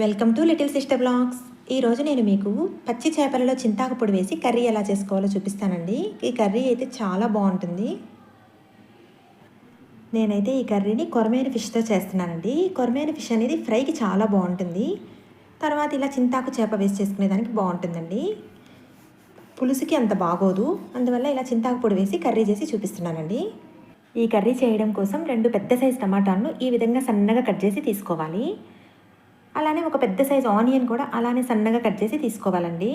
Welcome to little sister blogs ఈరోజు నేను మీకు పచ్చి చేపలలో చింతాకు పొడి వేసి కర్రీ ఎలా చేసుకోవాలో చూపిస్తానండి. ఈ కర్రీ అయితే చాలా బాగుంటుంది. నేనైతే ఈ కర్రీని కొరమైన ఫిష్తో చేస్తున్నానండి. కొరమైన ఫిష్ అనేది ఫ్రైకి చాలా బాగుంటుంది. తర్వాత ఇలా చింతాకు చేప వేసి చేసుకునేదానికి బాగుంటుందండి. పులుసుకి అంత బాగోదు. అందువల్ల ఇలా చింతాకు పొడి వేసి కర్రీ చేసి చూపిస్తున్నానండి. ఈ కర్రీ చేయడం కోసం రెండు పెద్ద సైజు టమాటాలను ఈ విధంగా సన్నగా కట్ చేసి తీసుకోవాలి. అలానే ఒక పెద్ద సైజు ఆనియన్ కూడా అలానే సన్నగా కట్ చేసి తీసుకోవాలండి.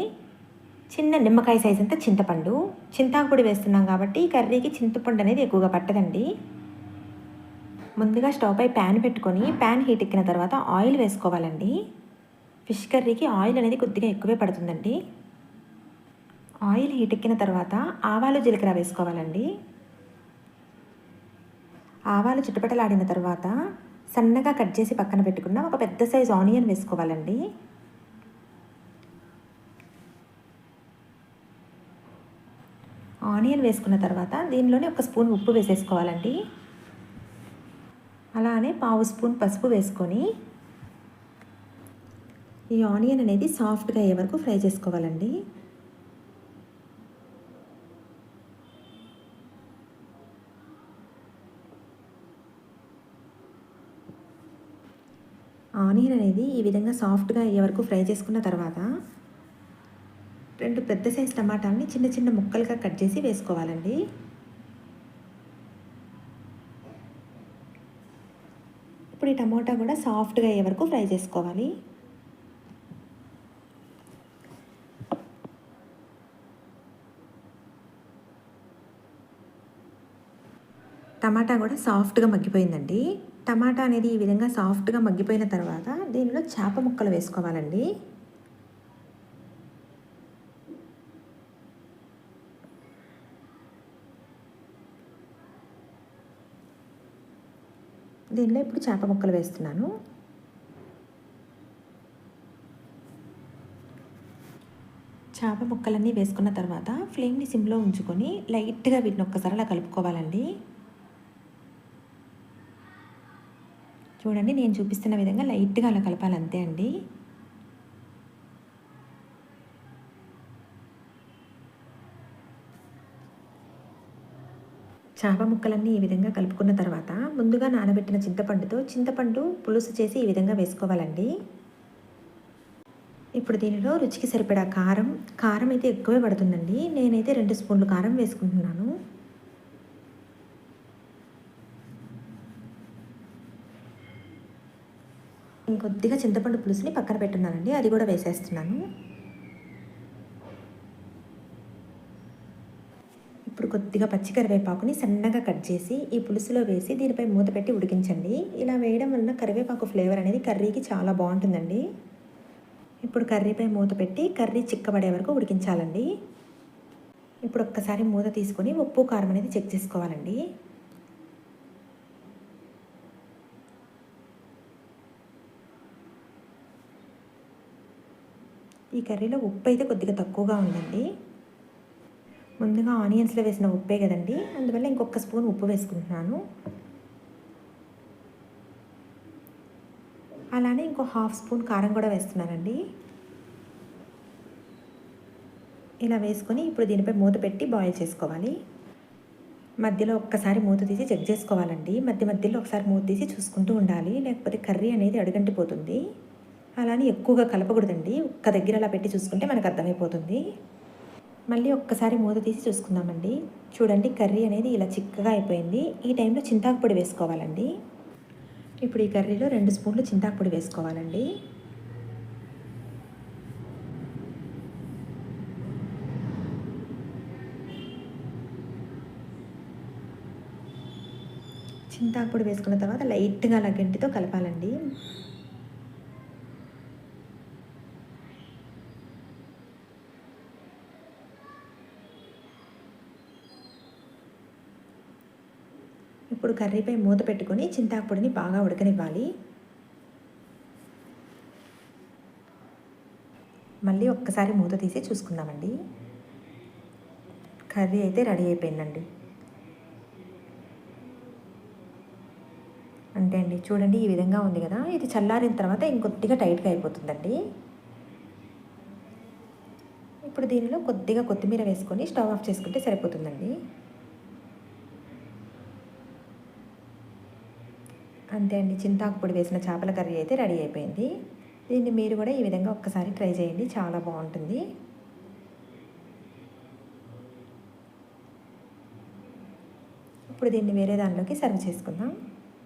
చిన్న నిమ్మకాయ సైజ్ అంతా చింతపండు. చింతాకుపొడి వేస్తున్నాం కాబట్టి ఈ కర్రీకి చింతపండు అనేది ఎక్కువగా పట్టదండి. ముందుగా స్టవ్ పై ప్యాన్ పెట్టుకొని ప్యాన్ హీట్ ఎక్కిన తర్వాత ఆయిల్ వేసుకోవాలండి. ఫిష్ కర్రీకి ఆయిల్ అనేది కొద్దిగా ఎక్కువే పడుతుందండి. ఆయిల్ హీట్ ఎక్కిన తర్వాత ఆవాలు జీలకర్ర వేసుకోవాలండి. ఆవాలు చుట్టుపటలాడిన తర్వాత సన్నగా కట్ చేసి పక్కన పెట్టుకున్న. ఒక పెద్ద సైజు ఆనియన్ వేసుకోవాలండి. ఆనియన్ వేసుకున్న తర్వాత దీనిలోనే ఒక స్పూన్ ఉప్పు వేసేసుకోవాలండి. అలానే పావు స్పూన్ పసుపు వేసుకొని ఈ ఆనియన్ అనేది సాఫ్ట్గా అయ్యే వరకు ఫ్రై చేసుకోవాలండి. ఆనియన్ అనేది ఈ విధంగా సాఫ్ట్గా అయ్యే వరకు ఫ్రై చేసుకున్న తర్వాత రెండు పెద్ద సైజు టమాటాలని చిన్న చిన్న ముక్కలుగా కట్ చేసి వేసుకోవాలండి. ఇప్పుడు ఈ టమోటా కూడా సాఫ్ట్గా అయ్యే వరకు ఫ్రై చేసుకోవాలి. టమాటా కూడా సాఫ్ట్గా మగ్గిపోయిందండి. టమాటా అనేది ఈ విధంగా సాఫ్ట్గా మగ్గిపోయిన తర్వాత దీనిలో చేప ముక్కలు వేసుకోవాలండి. దీనిలో ఇప్పుడు చేప ముక్కలు వేస్తున్నాను. చేప ముక్కలన్నీ వేసుకున్న తర్వాత ఫ్లేమ్ని సిమ్లో ఉంచుకొని లైట్గా వీటిని ఒక్కసారి అలా కలుపుకోవాలండి. చూడండి నేను చూపిస్తున్న విధంగా లైట్గా అలా కలపాలి అంతే అండి. చేప ముక్కలన్నీ ఈ విధంగా కలుపుకున్న తర్వాత ముందుగా నానబెట్టిన చింతపండుతో చింతపండు పులుసు చేసి ఈ విధంగా వేసుకోవాలండి. ఇప్పుడు దీనిలో రుచికి సరిపడా కారం కారం అయితే ఎక్కువే పడుతుందండి. నేనైతే రెండు స్పూన్లు కారం వేసుకుంటున్నాను. ఇంకొద్దిగా చింతపండు పులుసుని పక్కన పెట్టున్నానండి. అది కూడా వేసేస్తున్నాను. ఇప్పుడు కొద్దిగా పచ్చి కరివేపాకుని సన్నగా కట్ చేసి ఈ పులుసులో వేసి దీనిపై మూత పెట్టి ఉడికించండి. ఇలా వేయడం వలన కరివేపాకు ఫ్లేవర్ అనేది కర్రీకి చాలా బాగుంటుందండి. ఇప్పుడు కర్రీపై మూత పెట్టి కర్రీ చిక్కబడే వరకు ఉడికించాలండి. ఇప్పుడు ఒక్కసారి మూత తీసుకొని ఉప్పు కారం అనేది చెక్ చేసుకోవాలండి. ఈ కర్రీలో ఉప్పు అయితే కొద్దిగా తక్కువగా ఉందండి. ముందుగా ఆనియన్స్లో వేసిన ఉప్పే కదండి. అందువల్ల ఇంకొక స్పూన్ ఉప్పు వేసుకుంటున్నాను. అలానే ఇంకో హాఫ్ స్పూన్ కారం కూడా వేస్తున్నానండి. ఇలా వేసుకొని ఇప్పుడు దీనిపై మూత పెట్టి బాయిల్ చేసుకోవాలి. మధ్యలో ఒక్కసారి మూత తీసి చెక్ చేసుకోవాలండి. మధ్య మధ్యలో ఒకసారి మూత తీసి చూసుకుంటూ ఉండాలి. లేకపోతే కర్రీ అనేది అడుగంటిపోతుంది. అలానే ఎక్కువగా కలపకూడదండి. ఒక్క దగ్గర అలా పెట్టి చూసుకుంటే మనకు అర్థమైపోతుంది. మళ్ళీ ఒక్కసారి మూత తీసి చూసుకుందామండి. చూడండి కర్రీ అనేది ఇలా చిక్కగా అయిపోయింది. ఈ టైంలో చింతాకు పొడి వేసుకోవాలండి. ఇప్పుడు ఈ కర్రీలో రెండు స్పూన్లు చింతాకు పొడి వేసుకోవాలండి. చింతాకు పొడి వేసుకున్న తర్వాత లైట్గా అలా కలపాలండి. ఇప్పుడు కర్రీపై మూత పెట్టుకొని చింతాకుపొడిని బాగా ఉడకనివ్వాలి. మళ్ళీ ఒక్కసారి మూత తీసి చూసుకుందామండి. కర్రీ అయితే రెడీ అయిపోయిందండి. అంతే అండి. చూడండి ఈ విధంగా ఉంది కదా. ఇది చల్లారిన తర్వాత ఇంకొద్దిగా టైట్గా అయిపోతుందండి. ఇప్పుడు దీనిలో కొద్దిగా కొత్తిమీర వేసుకొని స్టవ్ ఆఫ్ చేసుకుంటే సరిపోతుందండి. అంతే అండి. చింతాకు పొడి వేసిన చేపల కర్రీ అయితే రెడీ అయిపోయింది. దీన్ని మీరు కూడా ఈ విధంగా ఒక్కసారి ట్రై చేయండి. చాలా బాగుంటుంది. ఇప్పుడు దీన్ని వేరే దానిలోకి సర్వ్ చేసుకుందాం.